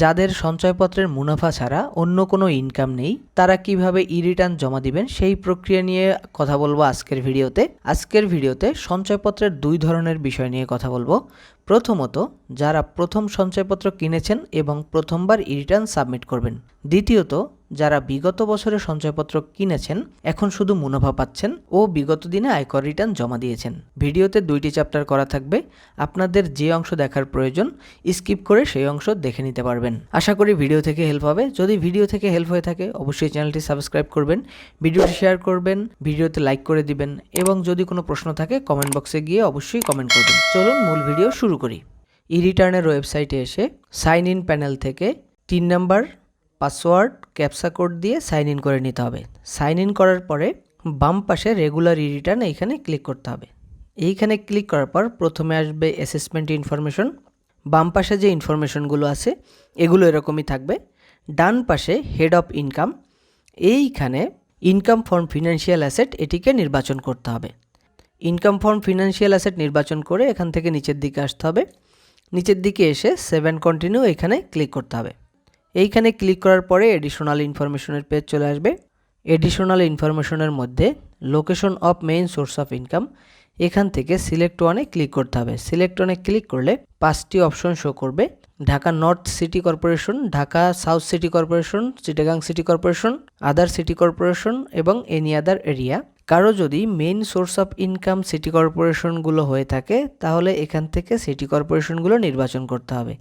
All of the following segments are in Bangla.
যাদের সঞ্চয়পত্রের মুনাফা ছাড়া অন্য কোনো ইনকাম নেই, তারা কীভাবে ই রিটার্ন জমা দিবেন সেই প্রক্রিয়া নিয়ে কথা বলব আজকের ভিডিওতে। আজকের ভিডিওতে সঞ্চয়পত্রের দুই ধরনের বিষয় নিয়ে কথা বলব। প্রথমত, যারা প্রথম সঞ্চয়পত্র কিনেছেন এবং প্রথমবার ই রিটার্ন সাবমিট করবেন। দ্বিতীয়ত যারা বিগত বছরে সঞ্চয়পত্র কিনেছেন, এখন শুধু মুনাফা পাচ্ছেন ও বিগত দিনে আয়কর রিটার্ন জমা দিয়েছেন। ভিডিওতে দুইটি চ্যাপ্টার করা থাকবে। আপনাদের যে অংশ দেখার প্রয়োজন, স্কিপ করে সেই অংশ দেখে নিতে পারবেন। আশা করি ভিডিও থেকে হেল্প হবে। যদি ভিডিও থেকে হেল্প হয়ে থাকে, অবশ্যই চ্যানেলটি সাবস্ক্রাইব করবেন, ভিডিওটি শেয়ার করবেন, ভিডিওতে লাইক করে দিবেন এবং যদি কোনো প্রশ্ন থাকে, কমেন্ট বক্সে গিয়ে অবশ্যই কমেন্ট করবেন। চলুন মূল ভিডিও শুরু করি। ই রিটার্নের ওয়েবসাইটে এসে সাইন ইন প্যানেল থেকে তিন নাম্বার, পাসওয়ার্ড ক্যাপসা কোড দিয়ে সাইন ইন করে নিতে হবে। সাইন ইন করার পরে বাম পাশে রেগুলার ই রিটার্ন এইখানে ক্লিক করতে হবে। এইখানে ক্লিক করার পর প্রথমে আসবে অ্যাসেসমেন্ট ইনফরমেশন বাম পাশে যে ইনফরমেশনগুলো আছে, এগুলো এরকমই থাকবে। ডান পাশে হেড অফ ইনকাম এইখানে ইনকাম ফর্ম ফিনান্সিয়াল অ্যাসেট এটিকে নির্বাচন করতে হবে। ইনকাম ফর্ম ফিনান্সিয়াল অ্যাসেট নির্বাচন করে এখান থেকে নিচের দিকে আসতে হবে। নিচের দিকে এসে সেভেন কন্টিনিউ এখানে ক্লিক করতে হবে। এইখানে ক্লিক করার পরে এডিশনাল ইনফরমেশনের পেজ চলে আসবে। এডিশনাল ইনফরমেশনের মধ্যে location of main source of income এখান থেকে সিলেক্ট ওয়ানে ক্লিক করতে হবে। সিলেক্ট ওয়ানে ক্লিক করলে পাঁচটি অপশন শো করবে। Dhaka north city corporation Dhaka south city corporation Chittagong city corporation other city corporation এবং এনি আদার এরিয়া কারও যদি main source of income city কর্পোরেশনগুলো হয়ে থাকে, তাহলে এখান থেকে সিটি কর্পোরেশনগুলো নির্বাচন করতে হবে।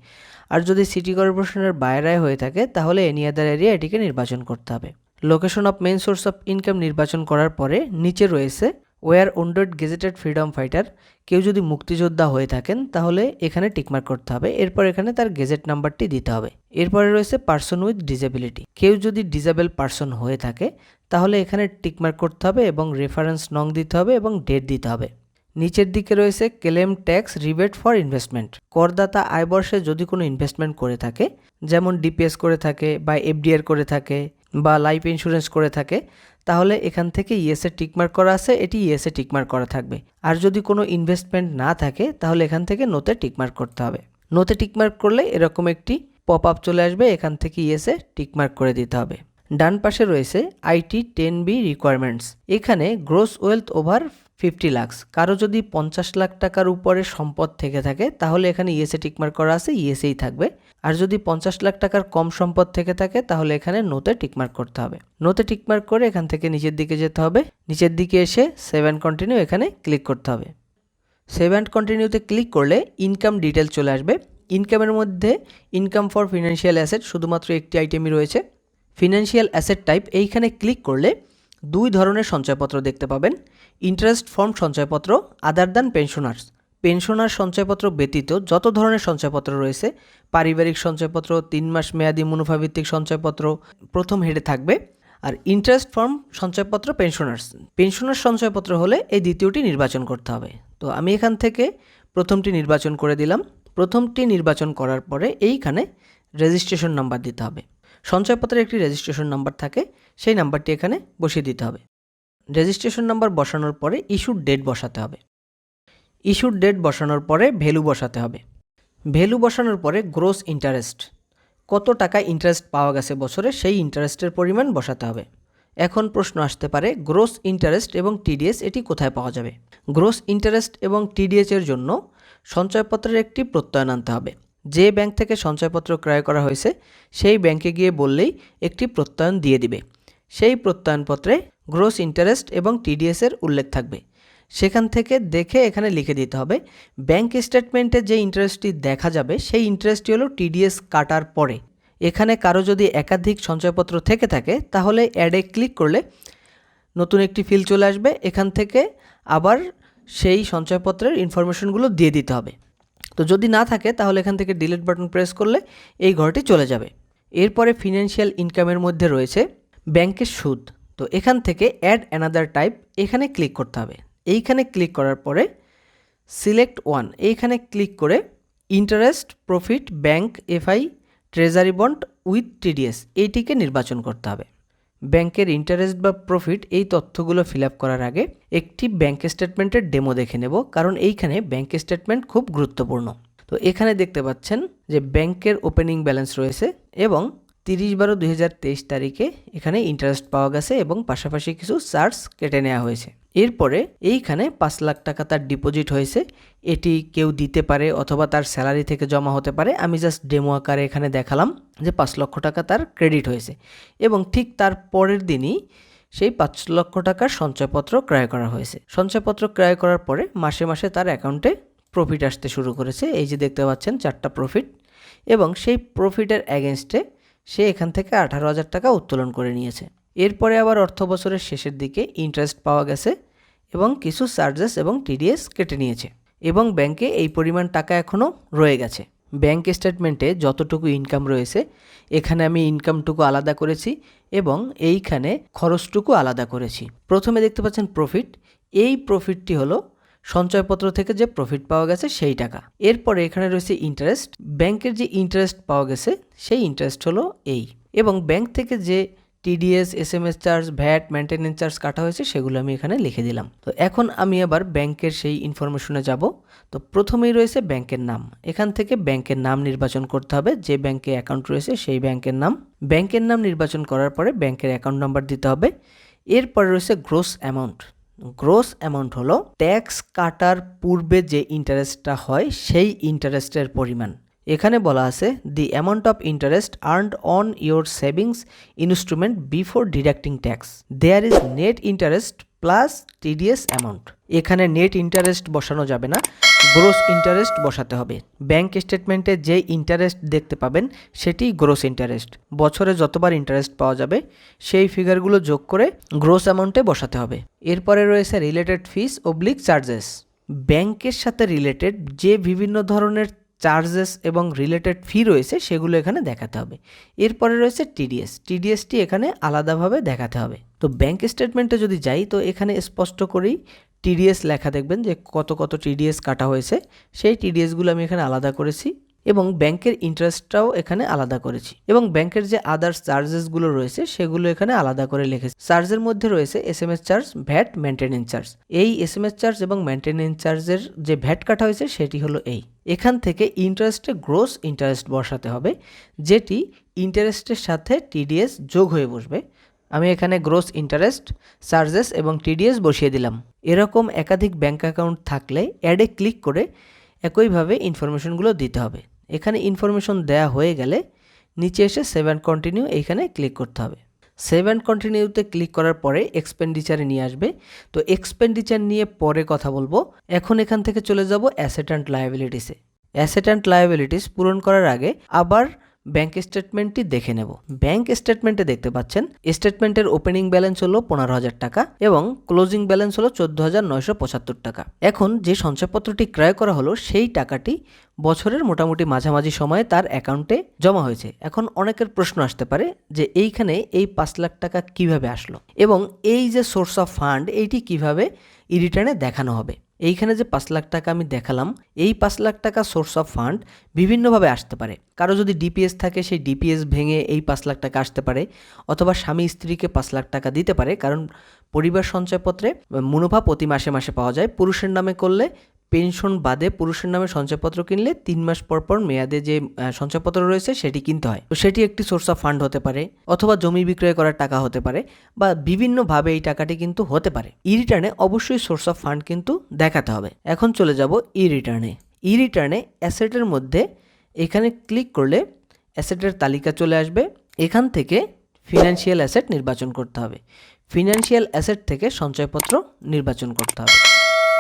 আর যদি সিটি কর্পোরেশনের বাইরে হয়ে থাকে, তাহলে এনি আদার এরিয়া এটিকে নির্বাচন করতে হবে। Location of main source of income নির্বাচন করার পরে নিচে রয়েছে war wounded gazetted freedom fighter কেউ যদি মুক্তিযোদ্ধা হয়ে থাকেন, তাহলে এখানে টিকমার্ক করতে হবে। এরপর এখানে তার গেজেট নাম্বারটি দিতে হবে। এরপরে রয়েছে পার্সন উইথ ডিসেবিলিটি কেউ যদি ডিসেবল পার্সন হয়ে থাকে, তাহলে এখানে টিকমার্ক করতে হবে এবং রেফারেন্স নং দিতে হবে এবং ডেট দিতে হবে। নিচের দিকে রয়েছে claim tax rebate for investment. করদাতা আয় বর্ষে যদি কোনো ইনভেস্টমেন্ট করে থাকে, যেমন ডিপিএস করে থাকে বা এফডিআর করে থাকে বা লাইফ ইন্স্যুরেন্স করে থাকে, তাহলে এখান থেকে ইএসএ টিকমার্ক করা আছে, এটি ইএসএ টিকমার্ক করা থাকবে। আর যদি কোনো ইনভেস্টমেন্ট না থাকে, তাহলে এখান থেকে নোতে টিকমার্ক করতে হবে। নোতে টিকমার্ক করলে এরকম একটি পপ আপ চলে আসবে, এখান থেকে ইএসএ টিকমার্ক করে দিতে হবে। ডান পাশে রয়েছে আইটি টেন বি রিকোয়ারমেন্টস। এখানে gross wealth over fifty lakhs. কারও যদি পঞ্চাশ লাখ টাকার উপরে সম্পদ থেকে থাকে, তাহলে এখানে ইএসএ টিকমার্ক করা আছে ইএসএই থাকবে। আর যদি পঞ্চাশ লাখ টাকার কম সম্পদ থেকে থাকে, তাহলে এখানে নোতে টিকমার্ক করতে হবে। নোতে টিকমার্ক করে এখান থেকে নিচের দিকে যেতে হবে। নিচের দিকে এসে সেভেন কন্টিনিউ এখানে ক্লিক করতে হবে। সেভ অ্যান্ড কন্টিনিউতে ক্লিক করলে ইনকাম ডিটেল চলে আসবে। ইনকামের মধ্যে ইনকাম ফর ফিনান্সিয়াল অ্যাসেট শুধুমাত্র একটি আইটেমই রয়েছে। ফিনান্সিয়াল অ্যাসেট টাইপ এইখানে ক্লিক করলে দুই ধরনের সঞ্চয়পত্র দেখতে পাবেন। ইন্টারেস্ট ফর্ম সঞ্চয়পত্র আদার দ্যান পেনশনার্স পেনশনার সঞ্চয়পত্র ব্যতীত যত ধরনের সঞ্চয়পত্র রয়েছে, পারিবারিক সঞ্চয়পত্র, তিন মাস মেয়াদি মুনাফাভিত্তিক সঞ্চয়পত্র, প্রথম হেডে থাকবে। আর ইন্টারেস্ট ফর্ম সঞ্চয়পত্র পেনশনার্স পেনশনার সঞ্চয়পত্র হলে এই দ্বিতীয়টি নির্বাচন করতে হবে। তো আমি এখান থেকে প্রথমটি নির্বাচন করে দিলাম। প্রথমটি নির্বাচন করার পরে এইখানে রেজিস্ট্রেশন নাম্বার দিতে হবে। সঞ্চয়পত্রের একটি রেজিস্ট্রেশন নাম্বার থাকে, সেই নাম্বারটি এখানে বসিয়ে দিতে হবে। রেজিস্ট্রেশন নাম্বার বসানোর পরে ইস্যুর ডেট বসাতে হবে। ইস্যুর ডেট বসানোর পরে ভ্যালু বসাতে হবে। ভ্যালু বসানোর পরে গ্রোস ইন্টারেস্ট কত টাকা ইন্টারেস্ট পাওয়া গেছে বছরে সেই ইন্টারেস্টের পরিমাণ বসাতে হবে। এখন প্রশ্ন আসতে পারে গ্রোস ইন্টারেস্ট এবং টিডিএস এটি কোথায় পাওয়া যাবে? গ্রোস ইন্টারেস্ট এবং টিডিএস এর জন্য সঞ্চয়পত্রের একটি প্রত্যয়ন আনতে হবে। যে ব্যাংক থেকে সঞ্চয়পত্র ক্রয় করা হয়েছে, সেই ব্যাংকে গিয়ে বললেই একটি প্রত্যয়ন দিয়ে দিবে। সেই প্রত্যয়নপত্রে গ্রোস ইন্টারেস্ট এবং টিডিএসের উল্লেখ থাকবে। সেখান থেকে দেখে এখানে লিখে দিতে হবে ব্যাংক স্টেটমেন্টে যে ইন্টারেস্টটি দেখা যাবে, সেই ইন্টারেস্টটি হলো টিডিএস কাটার পরে। এখানে কারও যদি একাধিক সঞ্চয়পত্র থেকে থাকে, তাহলে অ্যাডে ক্লিক করলে নতুন একটি ফিল চলে আসবে। এখান থেকে আবার সেই সঞ্চয়পত্রের ইনফরমেশনগুলো দিয়ে দিতে হবে। তো যদি না থাকে, তাহলে এখান থেকে ডিলিট বাটন প্রেস করলে এই ঘরটি চলে যাবে। এরপরে ফিনান্সিয়াল ইনকামের মধ্যে রয়েছে ব্যাংকের সুদ। তো এখান থেকে অ্যাড অ্যানাদার টাইপ এখানে ক্লিক করতে হবে। এইখানে ক্লিক করার পরে সিলেক্ট ওয়ান এইখানে ক্লিক করে interest profit bank FI treasury bond with TDS এইটিকে নির্বাচন করতে হবে। ব্যাংকের ইন্টারেস্ট বা প্রফিট এই তথ্যগুলো ফিল করার আগে একটি ব্যাংক স্টেটমেন্টের ডেমো দেখে নেব, কারণ এইখানে ব্যাংক স্টেটমেন্ট খুব গুরুত্বপূর্ণ। তো এখানে দেখতে পাচ্ছেন যে ব্যাংকের ওপেনিং ব্যালেন্স রয়েছে এবং তিরিশ বারো দুই তারিখে এখানে ইন্টারেস্ট পাওয়া গেছে এবং পাশাপাশি কিছু চার্জ কেটে নেওয়া হয়েছে। এরপরে এইখানে পাঁচ লাখ টাকা তার ডিপোজিট হয়েছে। এটি কেউ দিতে পারে অথবা তার স্যালারি থেকে জমা হতে পারে। আমি জাস্ট ডেমো আকারে এখানে দেখালাম যে পাঁচ লক্ষ টাকা তার ক্রেডিট হয়েছে এবং ঠিক তার পরের দিনই সেই পাঁচ লক্ষ টাকার সঞ্চয়পত্র ক্রয় করা হয়েছে। সঞ্চয়পত্র ক্রয় করার পরে মাসে মাসে তার অ্যাকাউন্টে প্রফিট আসতে শুরু করেছে। এই যে দেখতে পাচ্ছেন, চারটা প্রফিট এবং সেই প্রফিটের অ্যাগেনস্টে সে এখান থেকে আঠারো হাজার টাকা উত্তোলন করে নিয়েছে। এরপরে আবার অর্থ বছরের শেষের দিকে ইন্টারেস্ট পাওয়া গেছে এবং কিছু চার্জেস এবং টিডিএস কেটে নিয়েছে এবং ব্যাংকে এই পরিমাণ টাকা এখনও রয়ে গেছে। ব্যাংক স্টেটমেন্টে যতটুকু ইনকাম রয়েছে, এখানে আমি ইনকামটুকু আলাদা করেছি এবং এইখানে খরচটুকু আলাদা করেছি। প্রথমে দেখতে পাচ্ছেন প্রফিট এই প্রফিটটি হলো সঞ্চয়পত্র থেকে যে প্রফিট পাওয়া গেছে সেই টাকা। এরপরে এখানে রয়েছে ইন্টারেস্ট ব্যাংকের যে ইন্টারেস্ট পাওয়া গেছে, সেই ইন্টারেস্ট হলো এই। এবং ব্যাংক থেকে যে TDS S M S charge VAT maintenance charge কাটা হয়েছে, সেগুলো আমি এখানে লিখে দিলাম। তো এখন আমি আবার ব্যাংকের সেই ইনফরমেশনে যাব। তো প্রথমেই রয়েছে ব্যাংকের নাম। এখান থেকে ব্যাংকের নাম নির্বাচন করতে হবে। যে ব্যাংকে অ্যাকাউন্ট রয়েছে, সেই ব্যাংকের নাম। ব্যাংকের নাম নির্বাচন করার পরে ব্যাংকের অ্যাকাউন্ট নাম্বার দিতে হবে। এরপরে রয়েছে গ্রোস অ্যামাউন্ট গ্রোস অ্যামাউন্ট হলো ট্যাক্স কাটার পূর্বে যে ইন্টারেস্টটা হয়, সেই ইন্টারেস্টের পরিমাণ। এখানে বলা আছে the amount of interest earned on your savings instrument before deducting tax there is net interest plus TDS amount এখানে নেট ইন্টারেস্ট বসানো যাবে না। গ্রোস ইন্টারেস্ট বসাতে হবে। ব্যাংক স্টেটমেন্টে যে ইন্টারেস্ট দেখতে পাবেন, সেটি গ্রোস ইন্টারেস্ট বছরে যতবার ইন্টারেস্ট পাওয়া যাবে, সেই ফিগারগুলো যোগ করে গ্রোস অ্যামাউন্টে বসাতে হবে। এরপরে রয়েছে রিলেটেড ফিস অবলিক চার্জেস ব্যাংকের সাথে রিলেটেড যে বিভিন্ন ধরনের চার্জেস এবং রিলেটেড ফি রয়েছে, সেগুলো এখানে দেখাতে হবে। এরপরে রয়েছে টিডিএস টিডিএসটি এখানে আলাদাভাবে দেখাতে হবে। তো ব্যাংক স্টেটমেন্টে যদি যাই, তো এখানে স্পষ্ট করেই টিডিএস লেখা দেখবেন যে কত কত টিডিএস কাটা হয়েছে, সেই টিডিএসগুলো আমি এখানে আলাদা করেছি এবং ব্যাংকের ইন্টারেস্টটাও এখানে আলাদা করেছি এবং ব্যাংকের যে আদার্স চার্জেসগুলো রয়েছে সেগুলো এখানে আলাদা করে লিখেছি। চার্জের মধ্যে রয়েছে S M S charge VAT maintenance charge এই এস এম এস চার্জ এবং মেনটেনেন্স চার্জের যে ভ্যাট কাটা হয়েছে সেটি হলো এই। এখান থেকে ইন্টারেস্টে গ্রোস ইন্টারেস্ট বসাতে হবে, যেটি ইন্টারেস্টের সাথে টিডিএস যোগ হয়ে বসবে। আমি এখানে গ্রোস ইন্টারেস্ট চার্জেস এবং টিডিএস বসিয়ে দিলাম। এরকম একাধিক ব্যাঙ্ক অ্যাকাউন্ট থাকলে অ্যাডে ক্লিক করে একইভাবে ইনফরমেশনগুলো দিতে হবে। এখানে ইনফরমেশন দেয়া হয়ে গেলে নিচে এসে সেভেন কন্টিনিউ এইখানে ক্লিক করতে হবে। সেভেন কন্টিনিউতে ক্লিক করার পরে এক্সপেন্ডিচারে নিয়ে আসবে। তো এক্সপেন্ডিচার নিয়ে পরে কথা বলব। এখন এখান থেকে চলে যাব অ্যাসেট অ্যান্ড লায়াবিলিটিসে অ্যাসেট অ্যান্ড লায়াবিলিটিস পূরণ করার আগে আবার ব্যাংক স্টেটমেন্টটি দেখে নেব। ব্যাংক স্টেটমেন্টে দেখতে পাচ্ছেন স্টেটমেন্টের ওপেনিং ব্যালেন্স হলো পনেরো হাজার টাকা এবং ক্লোজিং ব্যালেন্স হলো চোদ্দ হাজার নয়শো পঁচাত্তর টাকা। এখন যে সঞ্চয়পত্রটি ক্রয় করা হলো, সেই টাকাটি বছরের মোটামুটি মাঝামাঝি সময়ে তার অ্যাকাউন্টে জমা হয়েছে। এখন অনেকের প্রশ্ন আসতে পারে যে এইখানে এই পাঁচ লাখ টাকা কীভাবে আসলো এবং এই যে সোর্স অফ ফান্ড এইটি কীভাবে ই রিটার্নে দেখানো হবে। এইখানে যে পাঁচ লাখ টাকা আমি দেখালাম, এই পাঁচ লাখ টাকা সোর্স অফ ফান্ড বিভিন্নভাবে আসতে পারে। কারও যদি ডিপিএস থাকে, সেই ডিপিএস ভেঙে এই পাঁচ লাখ টাকা আসতে পারে, অথবা স্বামী স্ত্রীকে পাঁচ লাখ টাকা দিতে পারে, কারণ পরিবার সঞ্চয়পত্রে মুনাফা প্রতি মাসে মাসে পাওয়া যায়। পুরুষের নামে করলে পেনশন বাদে পুরুষের নামে সঞ্চয়পত্র কিনলে তিন মাস পর পর মেয়াদে যে সঞ্চয়পত্র রয়েছে সেটি কিনতে হয়। তো সেটি একটি সোর্স অফ ফান্ড হতে পারে অথবা জমি বিক্রয় করার টাকা হতে পারে বা বিভিন্নভাবে এই টাকাটি কিন্তু হতে পারে। ই রিটার্নে অবশ্যই সোর্স অফ ফান্ড কিন্তু দেখাতে হবে। এখন চলে যাব ই রিটার্নে ই রিটার্নে অ্যাসেটের মধ্যে এখানে ক্লিক করলে অ্যাসেটের তালিকা চলে আসবে। এখান থেকে ফিনান্সিয়াল অ্যাসেট নির্বাচন করতে হবে। ফিনান্সিয়াল অ্যাসেট থেকে সঞ্চয়পত্র নির্বাচন করতে হবে।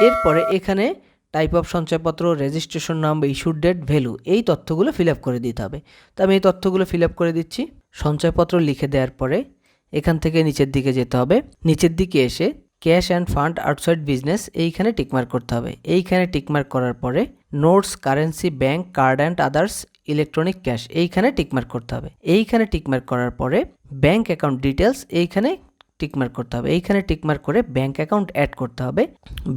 এরপরে এখানে টাইপ অফ সঞ্চয়পত্র registration number issued date value এই তথ্যগুলো ফিল আপ করে দিতে হবে। তো আমি এই তথ্যগুলো ফিল আপ করে দিচ্ছি। সঞ্চয়পত্র লিখে দেওয়ার পরে এখান থেকে নিচের দিকে যেতে হবে। নিচের দিকে এসে cash and fund outside business এইখানে টিকমার্ক করতে হবে। এইখানে টিকমার্ক করার পরে notes currency bank card and others electronic cash এইখানে টিকমার্ক করতে হবে। এইখানে টিকমার্ক করার পরে ব্যাংক অ্যাকাউন্ট ডিটেলস এইখানে টিকমার্ক করতে হবে। এইখানে টিকমার্ক করে ব্যাঙ্ক অ্যাকাউন্ট অ্যাড করতে হবে।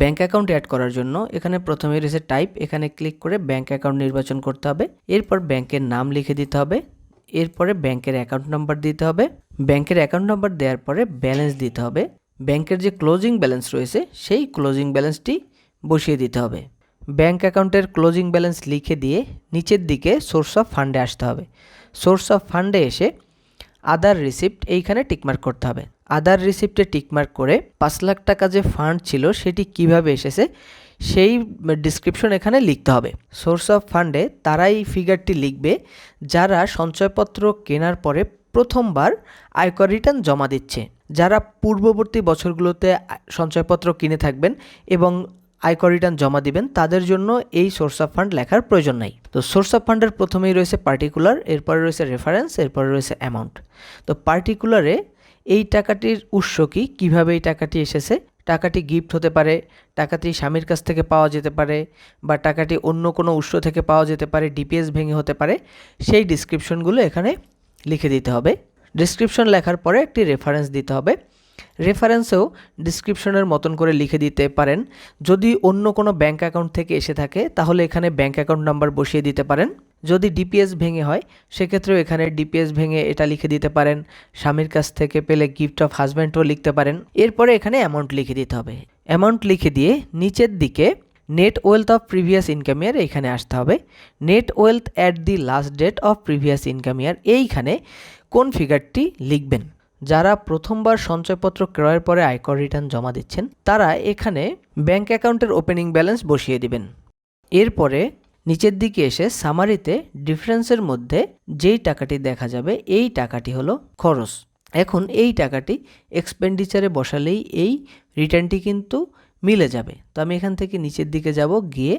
ব্যাঙ্ক অ্যাকাউন্ট অ্যাড করার জন্য এখানে প্রথমে রয়েছে টাইপ, এখানে ক্লিক করে ব্যাঙ্ক অ্যাকাউন্ট নির্বাচন করতে হবে। এরপর ব্যাংকের নাম লিখে দিতে হবে। এরপরে ব্যাংকের অ্যাকাউন্ট নাম্বার দিতে হবে। ব্যাংকের অ্যাকাউন্ট নাম্বার দেওয়ার পরে ব্যালেন্স দিতে হবে। ব্যাংকের যে ক্লোজিং ব্যালেন্স রয়েছে, সেই ক্লোজিং ব্যালেন্সটি বসিয়ে দিতে হবে। ব্যাংক অ্যাকাউন্টের ক্লোজিং ব্যালেন্স লিখে দিয়ে নিচের দিকে সোর্স অফ ফান্ডে আসতে হবে। সোর্স অফ ফান্ডে এসে আদার রিসিপ্ট এইখানে টিকমার্ক করতে হবে। আদার রিসিপ্টে টিকমার্ক করে পাঁচ লাখ টাকা যে ফান্ড ছিল, সেটি কীভাবে এসেছে, সেই ডিসক্রিপশন এখানে লিখতে হবে। সোর্স অফ ফান্ডে তারাই ফিগারটি লিখবে, যারা সঞ্চয়পত্র কেনার পরে প্রথমবার আয়কর রিটার্ন জমা দিচ্ছে। যারা পূর্ববর্তী বছরগুলোতে সঞ্চয়পত্র কিনে থাকবেন এবং আয়কর রিটার্ন জমা দিবেন, তাদের জন্য এই সোর্স অফ ফান্ড লেখার প্রয়োজন নাই। তো সোর্স অফ ফান্ডের প্রথমেই রয়েছে পার্টিকুলার এরপরে রয়েছে রেফারেন্স এরপরে রয়েছে অ্যামাউন্ট তো পার্টিকুলারে এই টাকাটির উৎস কি? কীভাবে এই টাকাটি এসেছে? টাকাটি গিফট হতে পারে, টাকাটি স্বামীর কাছ থেকে পাওয়া যেতে পারে বা টাকাটি অন্য কোনো উৎস থেকে পাওয়া যেতে পারে ডিপিএস ভেঙে হতে পারে, সেই ডিসক্রিপশনগুলো এখানে লিখে দিতে হবে। ডিসক্রিপশন লেখার পরে একটি রেফারেন্স দিতে হবে। রেফারেন্সেও ডিসক্রিপশনের মতন করে লিখে দিতে পারেন। যদি অন্য কোনো ব্যাঙ্ক অ্যাকাউন্ট থেকে এসে থাকে, তাহলে এখানে ব্যাঙ্ক অ্যাকাউন্ট নাম্বার বসিয়ে দিতে পারেন। যদি ডিপিএস ভেঙে হয়, সেক্ষেত্রেও এখানে ডিপিএস ভেঙে এটা লিখে দিতে পারেন। স্বামীর কাছ থেকে পেলে গিফট অফ হাজব্যান্ডও লিখতে পারেন। এরপরে এখানে অ্যামাউন্ট লিখে দিতে হবে। অ্যামাউন্ট লিখে দিয়ে নিচের দিকে net wealth of previous income year এইখানে আসতে হবে। Net wealth at the last date of previous income year এইখানে কোন ফিগারটি লিখবেন? যারা প্রথমবার সঞ্চয়পত্র ক্রয়ের পরে আয়কর রিটার্ন জমা দিচ্ছেন, তারা এখানে ব্যাংক অ্যাকাউন্টের ওপেনিং ব্যালেন্স বসিয়ে দিবেন। এরপরে নিচের দিকে এসে সামারিতে ডিফারেন্সের মধ্যে যেই টাকাটি দেখা যাবে, এই টাকাটি হলো খরচ। এখন এই টাকাটি এক্সপেন্ডিচারে বসালেই এই রিটার্নটি কিন্তু মিলে যাবে। তো আমি এখান থেকে নিচের দিকে যাব, গিয়ে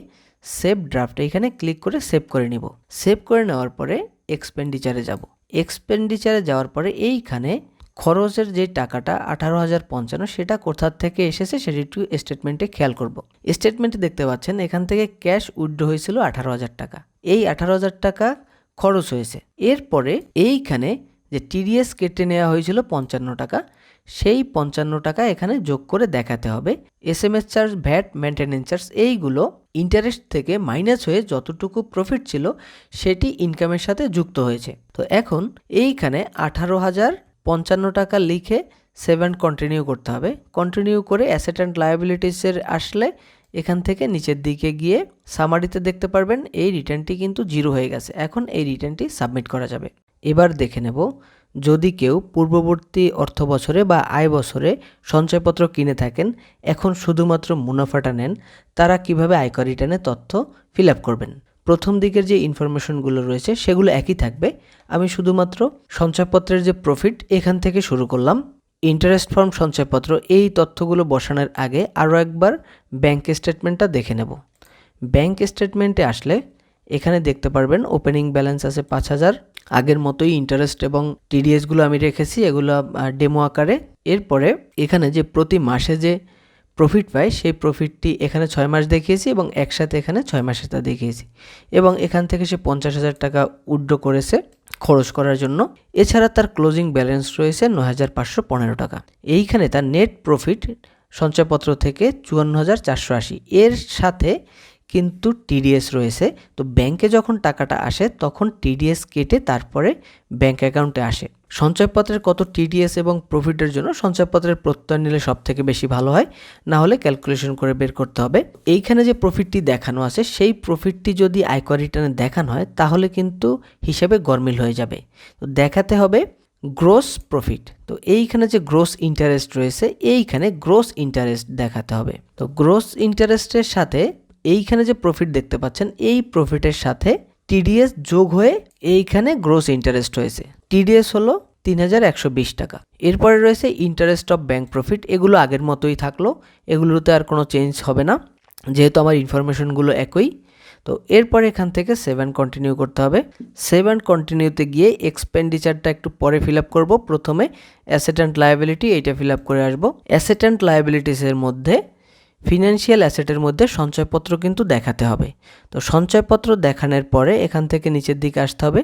সেভ ড্রাফট এখানে ক্লিক করে সেভ করে নিব। সেভ করে নেওয়ার পরে এক্সপেন্ডিচারে যাব। এক্সপেন্ডিচারে যাওয়ার পরে এইখানে খরচের যে টাকাটা আঠারো হাজার পঞ্চান্ন, সেটা কোথার থেকে এসেছে সেটি একটু স্টেটমেন্টে খেয়াল করব। স্টেটমেন্টে দেখতে পাচ্ছেন, এখান থেকে ক্যাশ উইথড্র হয়েছিল আঠারো হাজার টাকা। এই আঠারো হাজার টাকা খরচ হয়েছে। এরপরে এইখানে যে টিডিএস কেটে নেওয়া হয়েছিল পঞ্চান্ন টাকা, সেই পঞ্চান্ন টাকা এখানে যোগ করে দেখাতে হবে। S M S charge VAT maintenance charge এইগুলো ইন্টারেস্ট থেকে মাইনাস হয়ে যতটুকু প্রফিট ছিল, সেটি ইনকামের সাথে যুক্ত হয়েছে। তো এখন এইখানে আঠারো হাজার পঞ্চান্ন টাকা লিখে সেভেন কন্টিনিউ করতে হবে। কন্টিনিউ করে অ্যাসেট অ্যান্ড লায়াবিলিটিসের আসলে এখান থেকে নিচের দিকে গিয়ে সামারিতে দেখতে পারবেন, এই রিটার্নটি কিন্তু জিরো হয়ে গেছে। এখন এই রিটার্নটি সাবমিট করা যাবে। এবার দেখে নেব, যদি কেউ পূর্ববর্তী অর্থ বছরে বা আয় বছরে সঞ্চয়পত্র কিনে থাকেন, এখন শুধুমাত্র মুনাফাটা নেন, তারা কীভাবে আয়কর রিটার্নের তথ্য ফিল আপ করবেন? প্রথম দিকের যে ইনফরমেশনগুলো রয়েছে, সেগুলো একই থাকবে। আমি শুধুমাত্র সঞ্চয়পত্রের যে প্রফিট এখান থেকে শুরু করলাম। ইন্টারেস্ট ফর্ম সঞ্চয়পত্র, এই তথ্যগুলো বসানোর আগে আরও একবার ব্যাংক স্টেটমেন্টটা দেখে নেব। ব্যাংক স্টেটমেন্টে আসলে এখানে দেখতে পারবেন ওপেনিং ব্যালেন্স আছে পাঁচ হাজার। আগের মতোই ইন্টারেস্ট এবং টিডিএসগুলো আমি রেখেছি, এগুলো ডেমো আকারে। এরপরে এখানে যে প্রতি মাসে যে প্রফিট পাই, সেই প্রফিটটি এখানে ছয় মাস দেখিয়েছি এবং একসাথে এখানে ছয় মাসে তা দেখিয়েছি। এবং এখান থেকে সে পঞ্চাশ হাজার টাকা উড্রো করেছে খরচ করার জন্য। এছাড়া তার ক্লোজিং ব্যালেন্স রয়েছে নয় হাজার পাঁচশো পনেরো টাকা। এইখানে তার নেট প্রফিট সঞ্চয়পত্র থেকে চুয়ান্ন হাজার চারশো আশি। এর সাথে কিন্তু টিডিএস রয়েছে। তো ব্যাংকে যখন টাকাটা আসে, তখন টিডিএস কেটে তারপরে ব্যাংক অ্যাকাউন্টে আসে। সঞ্চয়পত্রের কত টিডিএস এবং প্রফিটের জন্য সঞ্চয়পত্রের প্রত্যয় নিলে সব থেকে বেশি ভালো হয়। না হলে ক্যালকুলেশন করে বের করতে হবে। এইখানে যে প্রফিটটি দেখানো আছে, সেই প্রফিটটি যদি আয়কর রিটার্নে দেখানো হয়, তাহলে কিন্তু হিসাবে গরমিল হয়ে যাবে। তো দেখাতে হবে গ্রোস প্রফিট তো এইখানে যে গ্রোস ইন্টারেস্ট রয়েছে, এইখানে গ্রোস ইন্টারেস্ট দেখাতে হবে। তো গ্রোস ইন্টারেস্টের সাথে এইখানে যে প্রফিট দেখতে পাচ্ছেন, এই প্রফিটের সাথে টিডিএস যোগ হয়ে এইখানে গ্রোস ইন্টারেস্ট হয়েছে টিডিএস হলো তিন হাজার একশো বিশ টাকা। এরপরে রয়েছে ইন্টারেস্ট অফ ব্যাংক প্রফিট এগুলো আগের মতোই থাকল। এগুলোতে আর কোনো চেঞ্জ হবে না। যেহেতু আমার ইনফরমেশনগুলো একই। তো এরপর এখান থেকে সেভেন কন্টিনিউ করতে হবে। সেভেন কন্টিনিউতে গিয়ে এক্সপেন্ডিচারটা একটু পরে ফিল আপ করব। প্রথমে অ্যাসেট অ্যান্ড লায়াবিলিটি এইটা ফিল আপ করে আসব। অ্যাসেট অ্যান্ড লায়াবিলিটিসের মধ্যে ফিনান্সিয়াল অ্যাসেটের মধ্যে সঞ্চয়পত্র কিন্তু দেখাতে হবে। তো সঞ্চয়পত্র দেখানোর পরে এখান থেকে নিচের দিকে আসতে হবে।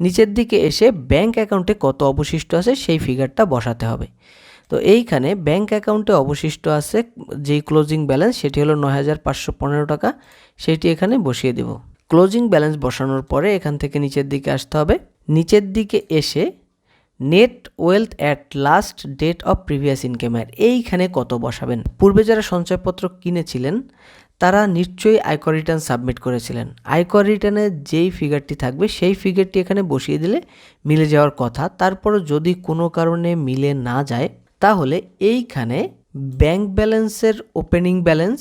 নিচের দিকে এসে ব্যাংক অ্যাকাউন্টে কত অবশিষ্ট আছে সেই ফিগারটা বসাতে হবে। তো এইখানে ব্যাংক অ্যাকাউন্টে অবশিষ্ট আছে যেই ক্লোজিং ব্যালেন্স সেটি হলো নয় হাজার পাঁচশো পনেরো টাকা। সেটি এখানে বসিয়ে দেব। ক্লোজিং ব্যালেন্স বসানোর পরে এখান থেকে নিচের দিকে আসতে হবে। নিচের দিকে এসে net wealth at last date of previous ইনকামের এইখানে কত বসাবেন? পূর্বে যারা সঞ্চয়পত্র কিনেছিলেন, তারা নিশ্চয়ই আয়কর রিটার্ন সাবমিট করেছিলেন। আয়কর রিটার্নে যেই ফিগারটি থাকবে, সেই ফিগারটি এখানে বসিয়ে দিলে মিলে যাওয়ার কথা। তারপরও যদি কোনো কারণে মিলে না যায়, তাহলে এইখানে ব্যাংক ব্যালেন্সের ওপেনিং ব্যালেন্স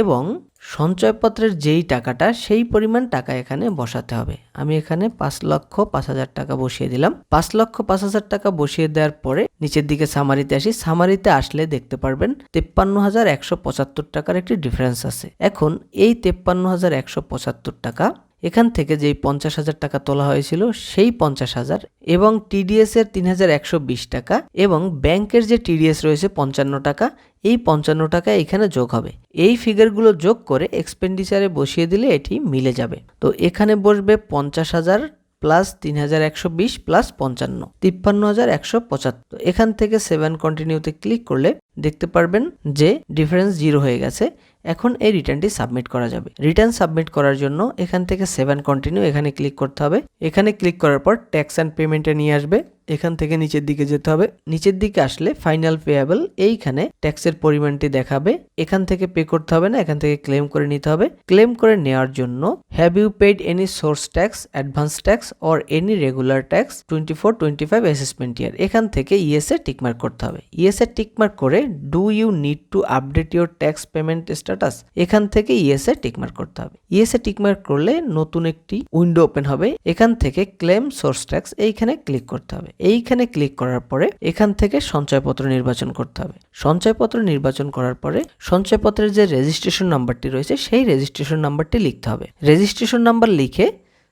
এবং সঞ্চয়পত্রের যেই টাকাটা, সেই পরিমাণ টাকা এখানে বসাতে হবে। আমি এখানে পাঁচ লক্ষ পাঁচ হাজার টাকা বসিয়ে দিলাম। পাঁচ লক্ষ পাঁচ হাজার টাকা বসিয়ে দেওয়ার পরে নিচের দিকে সামারিতে আসি। সামারিতে আসলে দেখতে পারবেন তেপ্পান্ন হাজার একশো পঁচাত্তর টাকার একটি ডিফারেন্স আছে। এখন এই তেপ্পান্ন হাজার একশো পঁচাত্তর টাকা এখান থেকে যেই পঞ্চাশ হাজার টাকা তোলা হয়েছিল, সেই পঞ্চাশ হাজার এবং টিডিএস এর তিন হাজার একশো বিশ টাকা এবং ব্যাংকের যে টিডিএস রয়েছে পঞ্চান্ন টাকা, এই পঞ্চান্ন টাকা এখানে যোগ হবে। এই ফিগারগুলো যোগ করে এক্সপেন্ডিচারে বসিয়ে দিলে এটি মিলে যাবে। তো এখানে বসবে পঞ্চাশ হাজার প্লাস তিন হাজার একশো বিশ প্লাস পঞ্চান্ন, তিপ্পান্ন হাজার একশো পঁচাত্তর। এখান থেকে সেভেন কন্টিনিউতে ক্লিক করলে দেখতে পারবেন যে ডিফারেন্স জিরো হয়ে গেছে। এখন এই রিটার্নটি সাবমিট করা যাবে। রিটার্ন সাবমিট করার জন্য এখান থেকে সেভেন কন্টিনিউ এখানে ক্লিক করতে হবে। এখানে ক্লিক করার পর ট্যাক্স অ্যান্ড পেমেন্টে নিয়ে আসবে। এখান থেকে নিচের দিকে যেতে হবে। নিচের দিকে আসলে ফাইনাল পেয়াবল এইখানে ট্যাক্সের পরিমাণটি দেখাবে। এখান থেকে পে করতে হবে না, এখান থেকে ক্লেম করে নিতে হবে। ক্লেম করে নেওয়ার জন্য have you paid any source tax advance tax or any regular tax twenty four twenty five assessment year এখান থেকে ইএসএ টিকমার্ক করতে হবে। ইএসএ টিকমার্ক করে do you need to update your tax payment status এখান থেকে ইএসএ টিকমার্ক করতে হবে। ইএসএ টিকমার্ক করলে নতুন একটি উইন্ডো ওপেন হবে। এখান থেকে ক্লেম সোর্স ট্যাক্স এইখানে ক্লিক করতে হবে। এইখানে ক্লিক করার পরে এখান থেকে সঞ্চয়পত্র নির্বাচন করতে হবে। সঞ্চয়পত্র নির্বাচন করার পরে সঞ্চয়পত্রের যে রেজিস্ট্রেশন নাম্বারটি রয়েছে, সেই রেজিস্ট্রেশন নাম্বারটি লিখতে হবে। রেজিস্ট্রেশন নাম্বার লিখে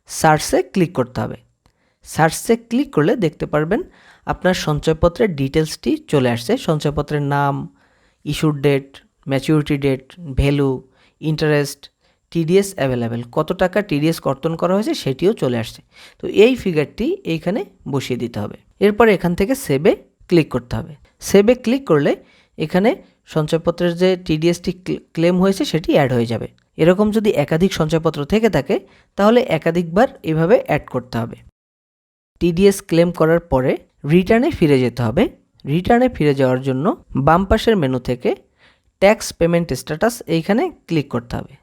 সার্চে ক্লিক করতে হবে। সার্চে ক্লিক করলে দেখতে পারবেন আপনার সঞ্চয়পত্রের ডিটেলসটি চলে আসছে। সঞ্চয়পত্রের নাম ইস্যুর date maturity date value interest TDS available কত টাকা টিডিএস কর্তন করা হয়েছে সেটিও চলে আসছে। তো এই ফিগারটি এইখানে বসিয়ে দিতে হবে। এরপর এখান থেকে সেভে ক্লিক করতে হবে। সেভে ক্লিক করলে এখানে সঞ্চয়পত্রের যে টিডিএসটি ক্লেম হয়েছে সেটি অ্যাড হয়ে যাবে। এরকম যদি একাধিক সঞ্চয়পত্র থেকে থাকে, তাহলে একাধিকবার এভাবে অ্যাড করতে হবে। টিডিএস ক্লেম করার পরে রিটার্নে ফিরে যেতে হবে। রিটার্নে ফিরে যাওয়ার জন্য বাম পাশের মেনু থেকে ট্যাক্স পেমেন্ট স্ট্যাটাস এইখানে ক্লিক করতে হবে।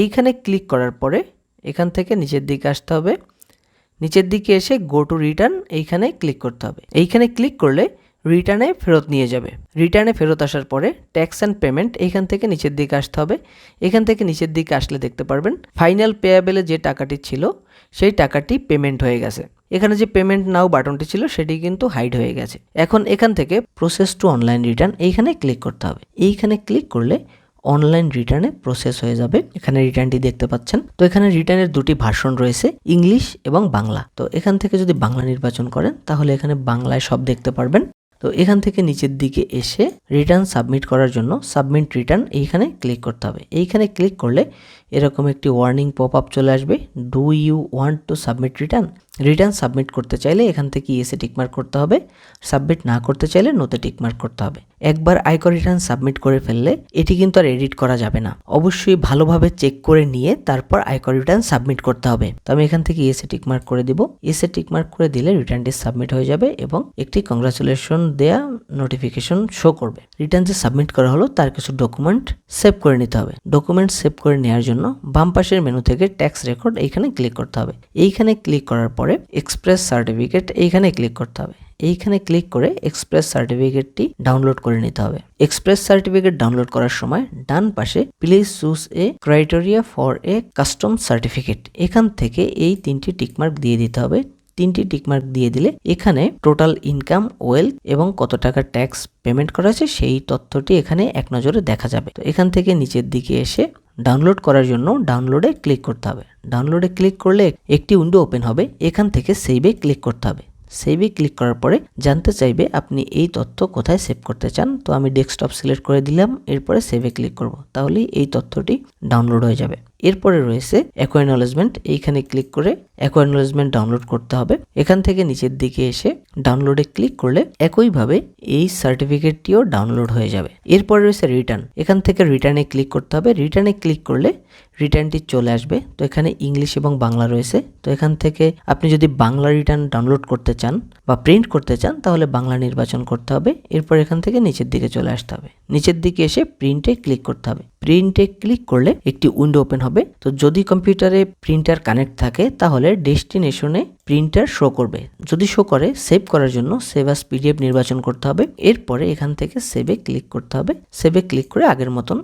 এইখানে ক্লিক করার পরে এখান থেকে নিচের দিকে আসতে হবে। নিচের দিকে এসে গো টু রিটার্ন এইখানে ক্লিক করতে হবে। এইখানে ক্লিক করলে রিটার্নে ফেরত নিয়ে যাবে। রিটার্নে ফেরত আসার পরে ট্যাক্স অ্যান্ড পেমেন্ট এইখান থেকে নিচের দিকে আসতে হবে। এখান থেকে নিচের দিকে আসলে দেখতে পারবেন ফাইনাল পেয়াবেলে যে টাকাটি ছিল সেই টাকাটি পেমেন্ট হয়ে গেছে। এখানে যে পেমেন্ট নাও বাটনটি ছিল সেটি কিন্তু হাইড হয়ে গেছে। এখন এখান থেকে প্রসেস টু অনলাইন রিটার্ন এইখানে ক্লিক করতে হবে। এইখানে ক্লিক করলে অনলাইন রিটার্নে প্রসেস হয়ে যাবে। এখানে রিটার্নটি দেখতে পাচ্ছেন। তো এখানে রিটার্নের দুটি ভার্সন রয়েছে ইংলিশ এবং বাংলা। তো এখান থেকে যদি বাংলা নির্বাচন করেন, তাহলে এখানে বাংলায় সব দেখতে পারবেন। তো এখান থেকে নিচের দিকে এসে রিটার্ন সাবমিট করার জন্য সাবমিট রিটার্ন এইখানে ক্লিক করতে হবে। এইখানে ক্লিক করলে এরকম একটি ওয়ার্নিং পপ আপ চলে আসবে। Do you want to submit return return submit করতে চাইলে এখান থেকে ইএসএ টিকমার্ক করতে হবে। সাবমিট না করতে চাইলে নোতে টিকমার্ক করতে হবে। একবার আয়কর রিটার্ন সাবমিট করে ফেললে এটি কিন্তু আর এডিট করা যাবে না। অবশ্যই ভালোভাবে চেক করে নিয়ে তারপর আয়কর রিটার্ন সাবমিট করতে হবে। তো আমি এখান থেকে ইএসএ টিকমার্ক করে দিব। ইএসএ টিকমার্ক করে দিলে রিটার্নটি সাবমিট হয়ে যাবে এবং একটি কংগ্রাচুলেশন দেয়া নোটিফিকেশন শো করবে। রিটার্ন যে সাবমিট করা হলো, তার কিছু ডকুমেন্ট সেভ করে নিতে হবে। ডকুমেন্ট সেভ করে নেওয়ার জন্য বাম পাশের মেনু থেকে ট্যাক্স রেকর্ড এইখানে ক্লিক করতে হবে। এইখানে ক্লিক করার পরে এক্সপ্রেস সার্টিফিকেট এইখানে ক্লিক করতে হবে। এইখানে ক্লিক করে এক্সপ্রেস সার্টিফিকেটটি ডাউনলোড করে নিতে হবে। এক্সপ্রেস সার্টিফিকেট ডাউনলোড করার সময় ডান পাশে please choose a criteria for a custom certificate এখান থেকে এই তিনটি টিকমার্ক দিয়ে দিতে হবে। তিনটি টিকমার্ক দিয়ে দিলে এখানে টোটাল ইনকাম ওয়েলথ এবং কত টাকা ট্যাক্স পেমেন্ট করা আছে সেই তথ্যটি এখানে এক নজরে দেখা যাবে। তো এখান থেকে নিচের দিকে এসে ডাউনলোড করার জন্য ডাউনলোডে ক্লিক করতে হবে। ডাউনলোডে ক্লিক করলে একটি উইন্ডো ওপেন হবে। এখান থেকে সেভে ক্লিক করতে হবে। সেভে ক্লিক করার পরে জানতে চাইবে আপনি এই তথ্য কোথায় সেভ করতে চান। তো আমি ডেস্কটপ সিলেক্ট করে দিলাম, এরপরে সেভে ক্লিক করব। তাহলেই এই তথ্যটি ডাউনলোড হয়ে যাবে। এরপরে রয়েছে অ্যাকোয়ানোলেজমেন্ট এইখানে ক্লিক করে অ্যাকোয়ানোলেজমেন্ট ডাউনলোড করতে হবে। এখান থেকে নিচের দিকে এসে ডাউনলোডে ক্লিক করলে একইভাবে এই সার্টিফিকেটটিও ডাউনলোড হয়ে যাবে। এরপরে রয়েছে রিটার্ন এখান থেকে রিটার্নে ক্লিক করতে হবে। রিটার্নে ক্লিক করলে রিটার্নটি চলে আসবে। তো এখানে ইংলিশ এবং বাংলা রয়েছে। তো এখান থেকে আপনি যদি বাংলা রিটার্ন ডাউনলোড করতে চান বা প্রিন্ট করতে চান, তাহলে বাংলা নির্বাচন করতে হবে। এরপর এখান থেকে নিচের দিকে চলে আসতে হবে। নিচের দিকে এসে প্রিন্টে ক্লিক করতে হবে। প্রিন্টে ক্লিক করলে একটি উইন্ডো ওপেন হবে। তো যদি কম্পিউটারে প্রিন্টার কানেক্ট থাকে, তাহলে ডেস্টিনেশনে প্রিন্টার শো করবে। যদি শো করে সেভ করার জন্য সেভ আস পিডিএফ নির্বাচন করতে হবে। এরপরে এখান থেকে সেভে ক্লিক করতে হবে। সেভে ক্লিক করে আগের মতন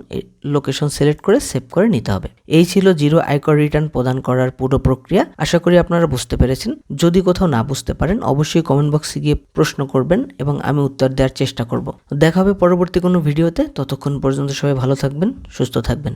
লোকেশন সিলেক্ট করে সেভ করে নিতে হবে। এই ছিল জিরো আয়কর রিটার্ন প্রদান করার পুরো প্রক্রিয়া। আশা করি আপনারা বুঝতে পেরেছেন। যদি কোথাও না বুঝতে পারেন, অবশ্যই কমেন্ট বক্সে গিয়ে প্রশ্ন করবেন এবং আমি উত্তর দেওয়ার চেষ্টা করব। দেখা হবে পরবর্তী কোনো ভিডিওতে ততক্ষণ পর্যন্ত সবাই ভালো থাকবেন সুস্থ থাকবেন।